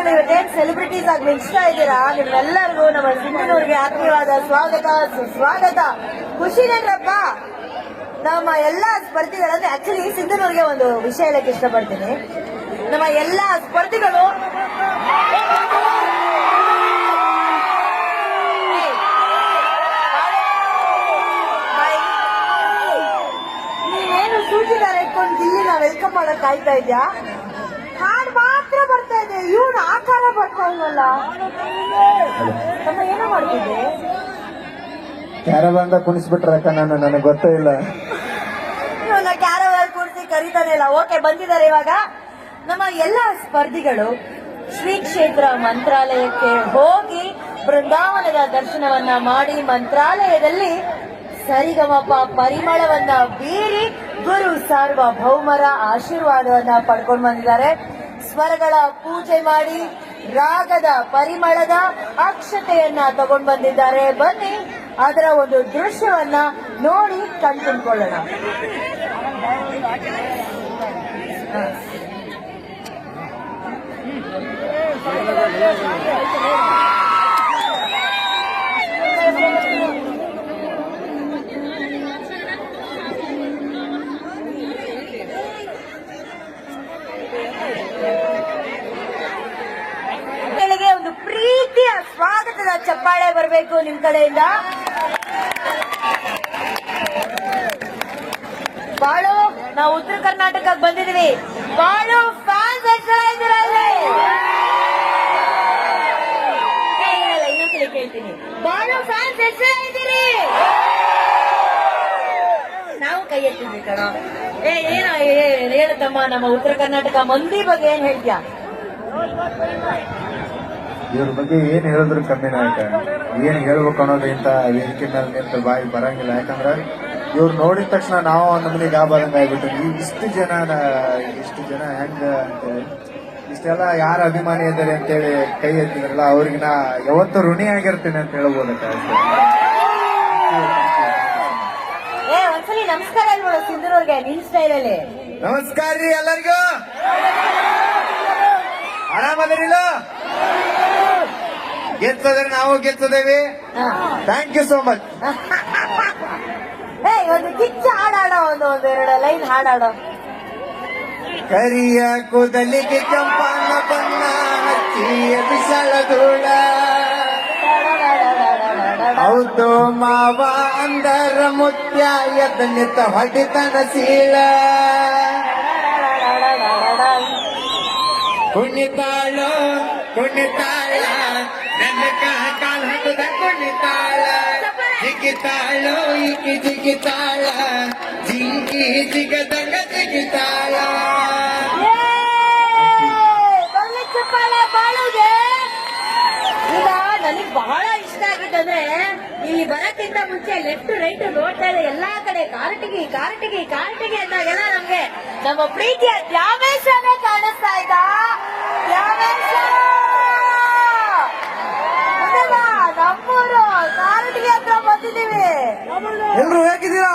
ಎಲ್ಲಾ ಸೆಲೆಬ್ರಿಟೀಸ್ ಆಗಿ ಮಿಂಚ್ತಾ ಇದ್ದೀರಾ? ನಿಮ್ಮೆಲ್ಲರಿಗೂ ನಮ್ಮ ಸಿಂಧನೂರಿಗೆ ಆತ್ಮೀಯವಾದ ಸ್ವಾಗತ, ಸುಸ್ವಾಗತ. ಖುಷಿನೇನಪ್ಪ ನಮ್ಮ ಎಲ್ಲಾ ಸ್ಪರ್ಧಿಗಳಂದ್ರೆ ಆಕ್ಚುಲಿ ಸಿಂಧನೂರಿಗೆ ಒಂದು ವಿಷಯ ಹೇಳಕ್ ಇಷ್ಟಪಡ್ತೀನಿ. ನಮ್ಮ ಎಲ್ಲಾ ಸ್ಪರ್ಧಿಗಳು ಇಟ್ಕೊಂಡು ಇಲ್ಲಿನ ವೆಲ್ಕಮ್ ಮಾಡಕ್ ಕಾಯ್ತಾ ಇದ್ಯಾ ಹಾಡ್ ಮಾತ್ರ ಬರ್ತಾ ಇದೆ ಇವನು ಆಕಾರ ಬರ್ತಾ ಇಲ್ವಲ್ಲ? ಏನೋ ಮಾಡ್ತಿದ್ದೆ? ಕ್ಯಾರವಾನ್ದ ಕುಣಿಸ್ಬಿಟ್ರಕ್ಕ ನಾನು ನನಗೆ ಗೊತ್ತೇ ಇಲ್ಲ. ಇವನ್ನ ಕ್ಯಾರವಲ್ ಕೂರಿಸಿ ಕರೀತಾನೆ ಇಲ್ಲ. ಓಕೆ ಬಂದಿದ್ದಾರೆ ಇವಾಗ. ನಮ್ಮ ಎಲ್ಲ ಸ್ಪರ್ಧಿಗಳು ಶ್ರೀ ಕ್ಷೇತ್ರ ಮಂತ್ರಾಲಯಕ್ಕೆ ಹೋಗಿ ಬೃಂದಾವನದ ದರ್ಶನವನ್ನ ಮಾಡಿ ಮಂತ್ರಾಲಯದಲ್ಲಿ ಸರಿಗಮಪ ಪರಿಮಳವನ್ನ ಬೀರಿ ಗುರು ಸಾರ್ವಭೌಮರ ಆಶೀರ್ವಾದವನ್ನ ಪಡ್ಕೊಂಡು ಬಂದಿದ್ದಾರೆ. ಸ್ವರಗಳ ಪೂಜೆ ಮಾಡಿ ರಾಗದ ಪರಿಮಳದ ಅಕ್ಷತೆಯನ್ನ ತಗೊಂಡು ಬಂದಿದ್ದಾರೆ. ಬನ್ನಿ ಅದರ ಒಂದು ದೃಶ್ಯವನ್ನ ನೋಡಿ ಕಣ್ತುಂಬ್ಕೊಳ್ಳೋಣ ಮಕ್ಕಳಿಗೆ ಒಂದು ಪ್ರೀತಿಯ ಸ್ವಾಗತದ ಚಪ್ಪಾಳೆ ಬರಬೇಕು ನಿಮ್ ಕಡೆಯಿಂದ. ಬಾಳು ನಾವು ಉತ್ತರ ಕರ್ನಾಟಕಕ್ಕೆ ಬಂದಿದೀವಿ ಬಾಳು ಫ್ಯಾನ್ಸ್ ಇಲ್ಲ, ಕೇಳ್ತೀನಿ. ಬಾಳು ಫ್ಯಾನ್ಸ್ ಎಷ್ಟು ಇದ್ದೀರಿ ನಾವು ಕೈ ಎತ್ತಿದ್ವಿ ಕಣ. ಏ ಏನ ಏ- ತಮ್ಮ ನಮ್ಮ ಉತ್ತರ ಕರ್ನಾಟಕ ಮಂದಿ ಬಗ್ಗೆ ಏನ್ ಹೇಳ್ತೀಯಾ? ಇವ್ರ ಬಗ್ಗೆ ಏನ್ ಹೇಳಿದ್ರು ಕಮ್ಮಿ ನಾಯಕ ಏನ್ ಹೇಳ್ಬೇಕು ಅನ್ನೋದು ಇಂತ ವೇದಿಕೆ ಮೇಲೆ ನಿಂತ ಬಾಯಿ ಬರಂಗಿಲ್ಲ. ಯಾಕಂದ್ರ ಇವ್ರು ನೋಡಿದ ತಕ್ಷಣ ನಾವು ನಮ್ಮನೆ ಗಾಬಾದಂಗ ಆಗ್ಬಿಟ್ಟು ಈ ಇಷ್ಟು ಜನ ಇಷ್ಟು ಜನ ಹೆಂಗ ಅಂತೇಳಿ ಇಷ್ಟೆಲ್ಲ ಯಾರ ಅಭಿಮಾನಿ ಇದ್ದಾರೆ ಅಂತೇಳಿ ಕೈ ಎತ್ತಿದ್ರಲ್ಲ ಅವ್ರಿಗೆ ನಾ ಯಾವತ್ತೂ ಋಣಿ ಆಗಿರ್ತೀನಿ ಅಂತ ಹೇಳ್ಬೋದ ನಮಸ್ಕಾರ ನಮಸ್ಕಾರ ರೀ ಎಲ್ಲರಿಗೂ. ಆರಾಮದಿರಿಲ್ಲ ಗೆಲ್ಸದ್ರೆ ನಾವು ಗೆಲ್ತದೇವಿ? ಥ್ಯಾಂಕ್ ಯು ಸೋ ಮಚ್ ಒಂದು ಕಿಚ್ಚ ಹಾಡಾಡ ಒಂದು ಒಂದು ಎರಡು ಲೈನ್ ಹಾಡಾಡೋ. ಕರಿಯ ಕೂದಲಿಗೆ ಕೆಂಪನ ಬಣ್ಣ ಹಚ್ಚಿಯ ಬಿಸಳ ಧೂಳ. ಹೌದು ಮಾವ ಅಂದರ ಮುತ್ಯ ಎದ್ದನಿತ್ತ ಹೊಡಿತನ ಸೀಳ. ಕುಣಿತಾಳು ಕುಣಿತಾಳ ಕುಣಿತಾಳ ಜಿಗಿತಾಳು ಈಕಿ ಜಿಗಿತಾಳ ಜಿಂಕಿ ಜಿಗದಂಗ ಜಿಗಿತಾಳ ನನಗೆ ಬಹಳ ಇಷ್ಟ ಆಗಿದ್ದಂದ್ರೆ ಇಲ್ಲಿ ಬರಕ್ಕಿಂತ ಮುಂಚೆ ಲೆಫ್ಟ್ ರೈಟ್ ನೋಡ್ತಾ ಇದೆ ಎಲ್ಲಾ ಕಡೆ ಕಾರಟಗಿ ಕಾರಟಗಿ ಕಾರಟಗಿ ಅಂದಾಗೆಲ್ಲ ನಮ್ಗೆ ನಮ್ಮ ಪ್ರೀತಿಯ ದ್ಯಾವೇಶನೇ ಕಾಣಿಸ್ತಾ ಇದ್ದ ದ್ಯಾಮೇಶ ಅದಲ್ಲ, ನಮ್ಮೂರು ಕಾರಟಿಗಿ ಹತ್ರ ಬಂದಿದ್ದೀವಿ. ಎಲ್ರು ಹೇಗಿದ್ದೀರಾ?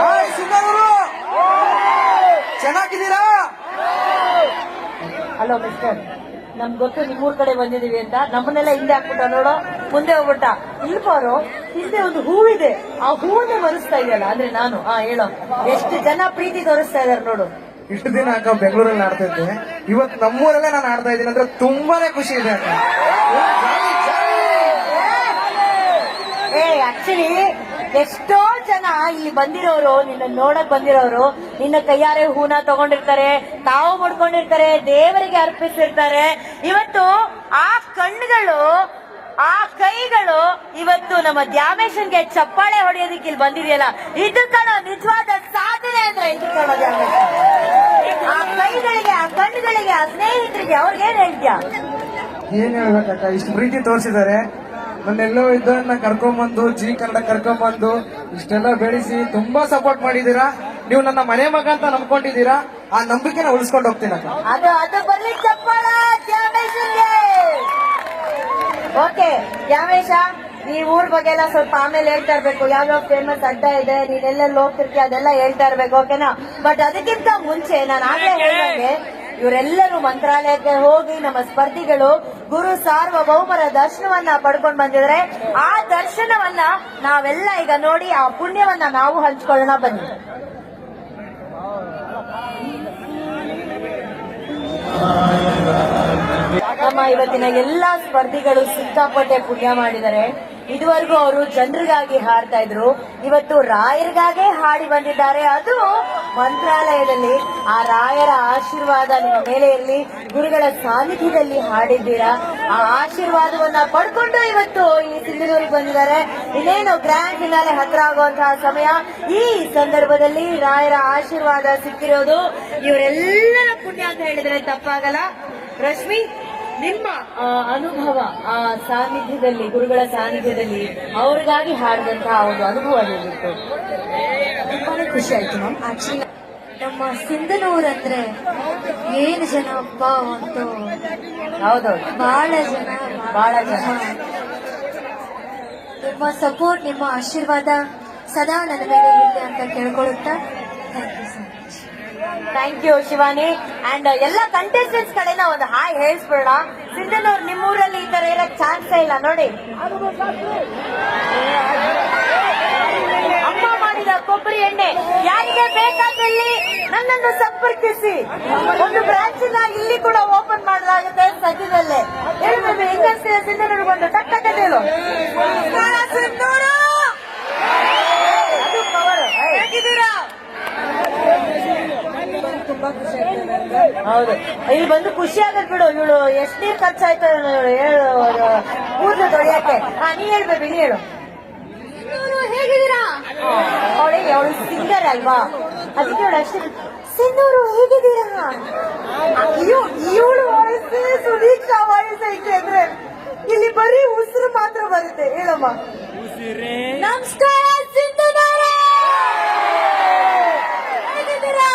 ಹಾಯ್ ಸಿಂಗರೂರು ಚೆನ್ನಾಗಿದ್ದೀರಾ? ಹಲೋ ಮಿಸ್ಟರ್ ನಮ್ ಗೊತ್ತು ನಿಮ್ಮೂರ್ ಕಡೆ ಬಂದಿದೀವಿ ಅಂತ. ನಮ್ಮನ್ನೆಲ್ಲ ಹಿಂದೆ ಹಾಕ್ಬಿಟ್ಟ ನೋಡು. ಮುಂದೆ ಹೋಗ್ಬಿಟ್ಟ. ಇಲ್ಲಿ ಬಾರೋ ಹಿಂದೆ ಒಂದು ಹೂವಿದೆ. ಆ ಹೂವನ್ನೇ ಮರೆಸ್ತಾ ಇದೆಯಲ್ಲ ಅಂದ್ರೆ ನಾನು. ಆ ಹೇಳೋ. ಎಷ್ಟು ಜನ ಪ್ರೀತಿ ತೋರಿಸ್ತಾ ಇದಾರೆ ನೋಡು. ಇಷ್ಟು ದಿನ ಅಕ್ಕ ಬೆಂಗಳೂರಲ್ಲಿ ಆಡ್ತಾ ಇದ್ದೆ. ಇವತ್ತು ನಮ್ಮೂರಲ್ಲೇ ನಾನು ಆಡ್ತಾ ಇದ್ದೀನಿ ಅಂದ್ರೆ ತುಂಬಾನೇ ಖುಷಿ ಇದೆ ಅಕ್ಕ. ಏ ಆಕ್ಚುಲಿ ಎಷ್ಟೋ ಜನ ಇಲ್ಲಿ ಬಂದಿರೋರು, ನಿನ್ನ ನೋಡಕ್ ಬಂದಿರೋರು, ನಿನ್ನ ಕೈಯಾರೆ ಹೂನ ತಗೊಂಡಿರ್ತಾರೆ, ತಾವು ಮುಡ್ಕೊಂಡಿರ್ತಾರೆ, ದೇವರಿಗೆ ಅರ್ಪಿಸಿರ್ತಾರೆ. ಇವತ್ತು ಆ ಕಣ್ಣುಗಳು, ಆ ಕೈಗಳು ಇವತ್ತು ನಮ್ಮ ದ್ಯಾಮೇಶನ್ಗೆ ಚಪ್ಪಾಳೆ ಹೊಡೆಯೋದಕ್ಕೆ ಇಲ್ಲಿ ಬಂದಿದೆಯಲ್ಲ? ಇದು ಕಣ, ನಿಜವಾದ ಸಾಧನೆ ಅಂದ್ರೆ ಇದು ಕಣ ಆ ಕೈಗಳಿಗೆ, ಆ ಕಣ್ಣುಗಳಿಗೆ, ಆ ಸ್ನೇಹಿತರಿಗೆ ಅವ್ರಿಗೇನ್ ಹೇಳ್ತೀಯ? ಏನ್ ಹೇಳ್ಬೇಕಕ್ಕ, ಇಷ್ಟು ಪ್ರೀತಿ ತೋರಿಸಿದ್ದಾರೆ. ನನ್ನೆಲ್ಲೋ ಇದ್ದನ್ನ ಕರ್ಕೊಂಡ್ಬಂದು ಜಿ ಕನ್ನಡ ಕರ್ಕೊಂಡ್ಬಂದು ಇಷ್ಟೆಲ್ಲ ಬೆಳೆಸಿ ತುಂಬಾ ಸಪೋರ್ಟ್ ಮಾಡಿದೀರಾ? ನೀವು ನನ್ನ ಮನೆ ಮಗ ಅಂತ ನಂಬ್ಕೊಂಡಿದ್ದೀರಾ ಆ ನಂಬಿಕೆನ ಉಳಿಸ್ಕೊಂಡು ಹೋಗ್ತೀನಿ ಅದು ಅದು ಬರ್ಲಿ ಚಪ್ಪಾಳ ದ್ಯಾಮೇಶನ್ಗೆ ಓಕೆ ಈ ಊರ್ ಬಗ್ಗೆ ಎಲ್ಲ ಸ್ವಲ್ಪ ಆಮೇಲೆ ಹೇಳ್ತಾ ಇರ್ಬೇಕು. ಯಾವ್ಯಾವ ಫೇಮಸ್ ಅಡ್ಡ ಇದೆ ನೀನ್ ಎಲ್ಲೆಲ್ಲಿ ಹೋಗ್ತಿರ್ತೀಯ ಅದೆಲ್ಲ ಹೇಳ್ತಾ ಇರ್ಬೇಕು ಓಕೆನಾ ಬಟ್ ಅದಕ್ಕಿಂತ ಮುಂಚೆ ನಾನು ಆಗ್ಲೇ ಹೇಳ್ದಂಗೆ ಇವರೆಲ್ಲರೂ ಮಂತ್ರಾಲಯಕ್ಕೆ ಹೋಗಿ ನಮ್ಮ ಸ್ಪರ್ಧಿಗಳು ಗುರು ಸಾರ್ವಭೌಮರ ದರ್ಶನವನ್ನ ಪಡ್ಕೊಂಡು ಬಂದಿದ್ರೆ ಆ ದರ್ಶನವನ್ನ ನಾವೆಲ್ಲ ಈಗ ನೋಡಿ ಆ ಪುಣ್ಯವನ್ನ ನಾವು ಹಂಚ್ಕೊಳ್ಳೋಣ ಬನ್ನಿ. ನಮ್ಮ ಇವತ್ತಿನ ಎಲ್ಲಾ ಸ್ಪರ್ಧಿಗಳು ಸಿಕ್ಕಾಪಟ್ಟೆ ಪುಣ್ಯ ಮಾಡಿದ್ದಾರೆ. ಇದುವರೆಗೂ ಅವರು ಜನರಿಗಾಗಿ ಹಾಡ್ತಾ ಇದ್ರು. ಇವತ್ತು ರಾಯರಿಗಾಗೆ ಹಾಡಿ ಬಂದಿದ್ದಾರೆ. ಅದು ಮಂತ್ರಾಲಯದಲ್ಲಿ ಆ ರಾಯರ ಆಶೀರ್ವಾದ ನಿಮ್ಮ ಮೇಲೆ ಇರಲಿ. ಗುರುಗಳ ಸಾನ್ನಿಧ್ಯದಲ್ಲಿ ಹಾಡಿದ್ದೀರಾ? ಆ ಆಶೀರ್ವಾದವನ್ನ ಪಡ್ಕೊಂಡು ಇವತ್ತು ಈ ಸಿಂಧನೂರಿಗೆ ಬಂದಿದ್ದಾರೆ. ಇನ್ನೇನು ಗ್ರ್ಯಾಂಡ್ ಫಿನಾಲೆ ಹತ್ರ ಆಗುವಂತಹ ಸಮಯ. ಈ ಸಂದರ್ಭದಲ್ಲಿ ರಾಯರ ಆಶೀರ್ವಾದ ಸಿಕ್ಕಿರೋದು ಇವರೆಲ್ಲರ ಪುಣ್ಯ ಅಂತ ಹೇಳಿದ್ರೆ ತಪ್ಪಾಗಲ್ಲ. ರಶ್ಮಿ ನಿಮ್ಮ ಅನುಭವ ಆ ಸಾನ್ನಿಧ್ಯದಲ್ಲಿ ಗುರುಗಳ ಸಾನ್ನಿಧ್ಯದಲ್ಲಿ ಅವ್ರಿಗಾಗಿ ಹಾಡಿದಂತಹ ಒಂದು ಅನುಭವ ಹೇಗಿತ್ತು ತುಂಬಾನೇ ಖುಷಿ ಆಯ್ತು ಮ್ಯಾಮ್ ಆಕ್ಚುಲಿ ನಮ್ಮ ಸಿಂಧನೂರ್ ಅಂದ್ರೆ ಏನು ಜನ ಅಪ್ಪ ಒಂದು ಹೌದೌದು. ಬಹಳ ಜನ ಬಹಳ ಜನ. ನಿಮ್ಮ ಸಪೋರ್ಟ್ ನಿಮ್ಮ ಆಶೀರ್ವಾದ ಸದಾ ನನ್ನ ಮೇಲೆ ಇರುತ್ತೆ ಅಂತ ಕೇಳ್ಕೊಳ್ಳುತ್ತಾ? Thank you so much thank you Shivani. And ಎಲ್ಲ ಕಂಟೆಸ್ಟೆಂಟ್ಸ್ ಕಡೆನ ಒಂದು ಹಾಯ್ ಹೇಳಿಸ್ಬಿಡೋಣ ಸಿಂಧನೂರ್ ನಿಮ್ಮೂರಲ್ಲಿ ಈ ತರ ಇರಕ್ ಚಾನ್ಸ್ ಇಲ್ಲ. ನೋಡಿ. ಅಮ್ಮ ಮಾಡಿದ ಕೊಬ್ಬರಿ ಎಣ್ಣೆ. ಯಾರಿಗೆ ಬೇಕಾದಲ್ಲಿ ನನ್ನನ್ನು ಸಂಪರ್ಕಿಸಿ. ಒಂದು ಬ್ರಾಂಚ್ ಇಲ್ಲಿ ಕೂಡ ಓಪನ್ ಮಾಡಲಾಗುತ್ತೆ ಸದ್ಯದಲ್ಲೇ. ಹೇಳಿ baby, ಹೆಂಗನ್ಸ್ತಿದೆ ಒಂದು ಟಕ್ಕ ಟಕ್ ಟಕ್ ಅಂತ ಹೇಳು ಸಿಂಧೂರು ಅದು power. ಹೇಗಿದ್ದೀರಾ ಹೌದು. ಇಲ್ಲಿ ಬಂದು ಖುಷಿ ಆಗದ್ ಬಿಡು. ಇವಳು ಎಷ್ಟ್ ನೀರ್ ಖರ್ಚಾಯ್ತು ಹೇಳು ಕೂದಲು ತೊಳೆಯಕ್ಕೆ. ಹಾ ನೀ ಹೇಳ್ಬೇಕು ನೀ ಹೇಳು. ಹೇಗಿದ್ದೀರಾ? ಅವಳಿಗೆ ಅವಳು ಸಿಂಗರ್ ಅಲ್ವಾ? ಅದಕ್ಕೆ ಅವಳು ಅಷ್ಟೇ. ಸಿಂಧೂರು ಹೇಗಿದ್ದೀರಾ? ಇವಳು ವಯಸ್ಸು ಸುದೀಕ್ಷಾ ವಯಸ್ಸು ಐತೆ ಅಂದ್ರೆ ಇಲ್ಲಿ ಬರೀ ಉಸಿರು ಮಾತ್ರ ಬರುತ್ತೆ. ಹೇಳಮ್ಮ. ನಮಸ್ಕಾರ ಸಿಂಧುನವರೇ! ಹೇಗಿದ್ದೀರಾ?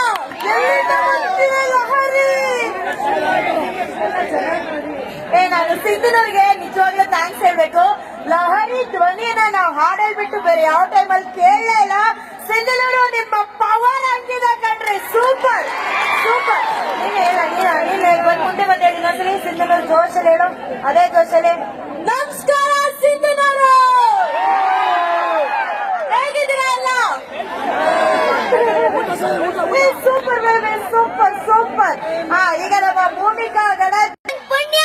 ಏ, ನಾನು ಸಿಂಧುನವ್ರಿಗೆ ನಿಜವಾಗ್ಲೂ ಥ್ಯಾಂಕ್ಸ್ ಹೇಳ್ಬೇಕು. ಲಹರಿ ಧ್ವನಿಯನ್ನ ನಾವು ಹಾಡ್ ಬಿಟ್ಟು ಬೇರೆ ಯಾವ ಟೈಮಲ್ಲಿ ಕೇಳಲೇ ಇಲ್ಲ. ಸಿಂಧುನವರು ನಿಮ್ಮ ಪವರ್ ಹಂಗಿದೆ ಕಣ್ರಿ ಸೂಪರ್ ಸೂಪರ್ ನೀನ್ ಹೇಳ ನೀನ ನೀನ್ ಮುಂದೆ ಬಂದು ಹೇಳಿ. ಇನ್ನೊಂದ್ಸಲಿ ಸಿಂಧುನವ್ರು ಜೋಶಲ್ಲಿ ಹೇಳು. ಅದೇ ಜೋಶಲ್ಲಿ ನಮಸ್ಕಾರ ಸಿಂಧುನವರು ಹೇಗಿದ್ದೀರಾ ಎಲ್ಲ ಸೂಪರ್ ಬೇಬಿ ಸೂಪರ್ ಸೂಪರ್ ಹಾ ಈಗ ನಮ್ಮ ಭೂಮಿಕಾ ಗಣ ಪುಣ್ಯ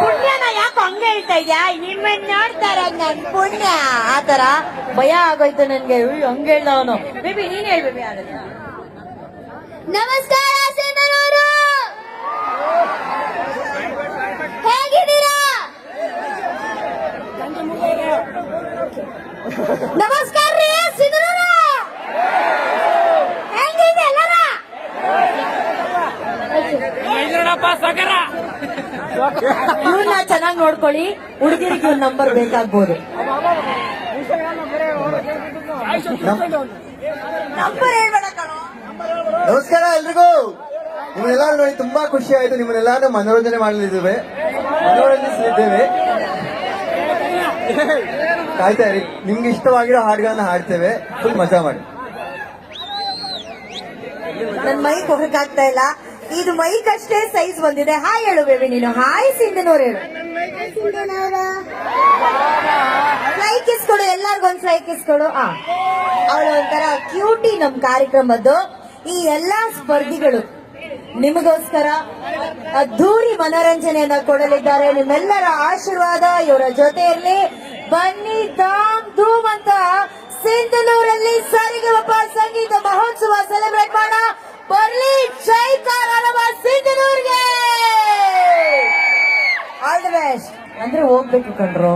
ಪುಣ್ಯನ ಯಾಕೆ ಹಂಗೆ ಹೇಳ್ತಾ ಇದ್ಯಾ ನಿಮ್ಮನ್ನ ನೋಡ್ತಾರ ನನ್ ಪುಣ್ಯ. ಆತರ ಭಯ ಆಗೋಯ್ತು ನನ್ಗೆ. ಹಂಗ ಹೇಳ್ದ ಅವನು. ಬೇಬಿ ನೀನ್ ಹೇಳ್ ಬೇಬಿ ಆಗಲ್ಲ ನಮಸ್ಕಾರ ಸಿಂಧನೂರು. ಹೇಗಿದ್ದೀರಾ? ನಮಸ್ಕಾರ ರೀ ಸಿಂಧನೂರು. ಹೆಂಗಿದೆ ಎಲ್ಲರ? ಇವ್ರನ್ನ ಚೆನ್ನಾಗಿ ನೋಡ್ಕೊಳ್ಳಿ ಹುಡುಗಿರಿಗೆ ಒಂದು ನಂಬರ್ ಬೇಕಾಗ್ಬೋದು. ನಂಬರ್ ಹೇಳ್ಬೇಡ ನಮಸ್ಕಾರ ಎಲ್ರಿಗೂ. ನಿಮ್ಮನ್ನೆಲ್ಲ ನೋಡಿ ತುಂಬಾ ಖುಷಿ ಆಯ್ತು. ನಿಮ್ಮನ್ನೆಲ್ಲಾರು ಮನೋರಂಜನೆ ಮಾಡಲಿದ್ದೇವೆ. ಮನೋರಂಜಿಸಲಿದ್ದೇವೆ ಕಾಯ್ತಾ ಇರಿ. ನಿಮ್ಗೆ ಇಷ್ಟವಾಗಿರೋ ಹಾಡುಗಳನ್ನ ಹಾಡ್ತೇವೆ. ಫುಲ್ ಮಜಾ ಮಾಡಿ. ನನ್ ಮೈಕ್ ಹೋಗಕ್ಕಾಗ್ತಾ ಇಲ್ಲ. ಇದು ಮೈಕ್ ಅಷ್ಟೇ ಸೈಜ್ ಬಂದಿದೆ ಹಾಯ್ ಹೇಳು ಬೇಬಿ ನೀನು. ಹಾಯ್ ಸಿಂಧನೂರ್ ಹೇಳು. ಲೈಕ್ ಇಸ್ಕೊಡು ಆ, ಅವಳು ಒಂಥರ ಕ್ಯೂಟಿ ನಮ್ ಕಾರ್ಯಕ್ರಮದ್ದು. ಈ ಎಲ್ಲಾ ಸ್ಪರ್ಧಿಗಳು ನಿಮಗೋಸ್ಕರ ಅದ್ಧೂರಿ ಮನೋರಂಜನೆಯನ್ನ ಕೊಡಲಿದ್ದಾರೆ. ನಿಮ್ಮೆಲ್ಲರ ಆಶೀರ್ವಾದ ಇವರ ಜೊತೆಯಲ್ಲಿ. ಬನ್ನಿ, ಧಾಮ್ ಧೂಮ್ ಅಂತ ಸಿಂಧನೂರಲ್ಲಿ ಸರಿಗಮಪ ಸಂಗೀತ ಮಹೋತ್ಸವ ಸೆಲೆಬ್ರೇಟ್ ಮಾಡ ಬರ್ಲಿ ಜೈಕಾರ ಸಿಂಧನೂರ್ಗೆ! ಆಲ್ ದ ಬೆಸ್ಟ್ ಅಂದ್ರೆ ಹೋಗ್ಬೇಕು ಕಣ್ರು.